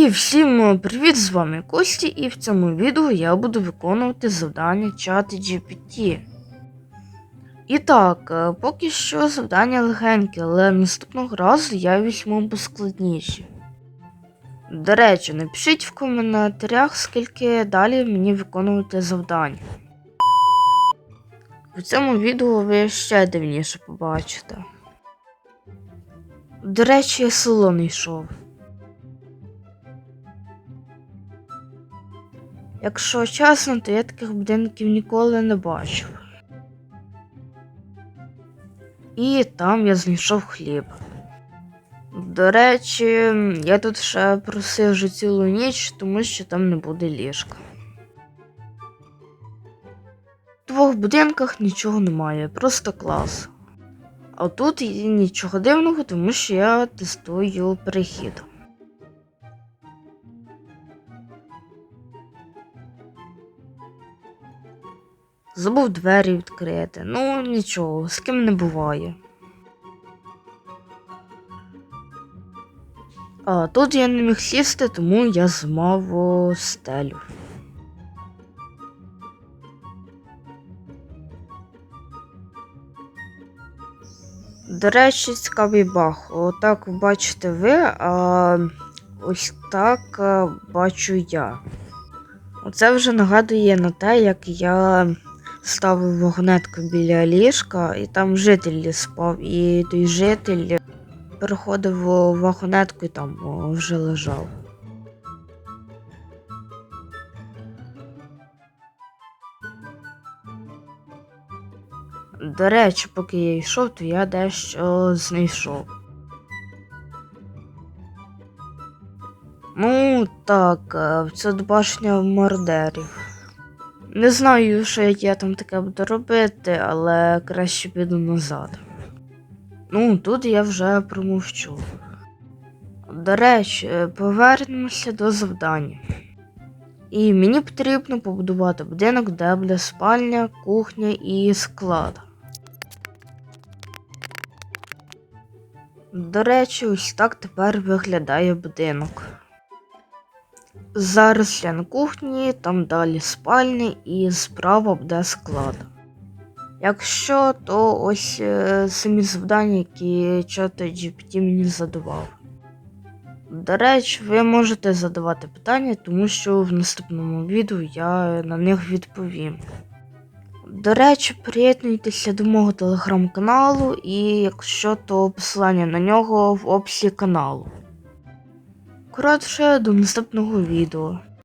І всім е, привіт, з вами Кості, і в цьому відео я буду виконувати завдання чати GPT. І так, е, поки що завдання легеньке, але наступного разу я візьму поскладніші. До речі, напишіть в коментарях, скільки далі мені виконувати завдань. В цьому відео ви ще дивніше побачите. До речі, я село йшов. Якщо чесно, то я таких будинків ніколи не бачив. І там я знайшов хліб. До речі, я тут ще просив вже цілу ніч, тому що там не буде ліжка. В двох будинках нічого немає, просто клас. А тут нічого дивного, тому що я тестую перехід. Забув двері відкрити. Ну, нічого, з ким не буває. А тут я не міг сісти, тому я змав стелю. До речі, цікавий баг. Отак бачите ви, а ось так бачу я. Оце вже нагадує на те, як я ставив вагонетку біля ліжка, і там житель спав, і той житель переходив вагонетку і там вже лежав. До речі, поки я йшов, то я дещо знайшов. Ну, так, е, це башня мордерів. Не знаю, що я там таке буду робити, але краще піду назад. Ну, тут я вже промовчу. До речі, повернемося до завдання. І мені потрібно побудувати будинок, де буде спальня, кухня і склад. До речі, ось так тепер виглядає будинок. Зараз я на кухні, там далі спальня і справа буде склад. Якщо, то ось е, самі завдання, які чат GPT мені задавав. До речі, ви можете задавати питання, тому що в наступному відео я на них відповім. До речі, приєднуйтеся до мого телеграм-каналу, і якщо то посилання на нього в описі каналу. Коротше, до наступного відео.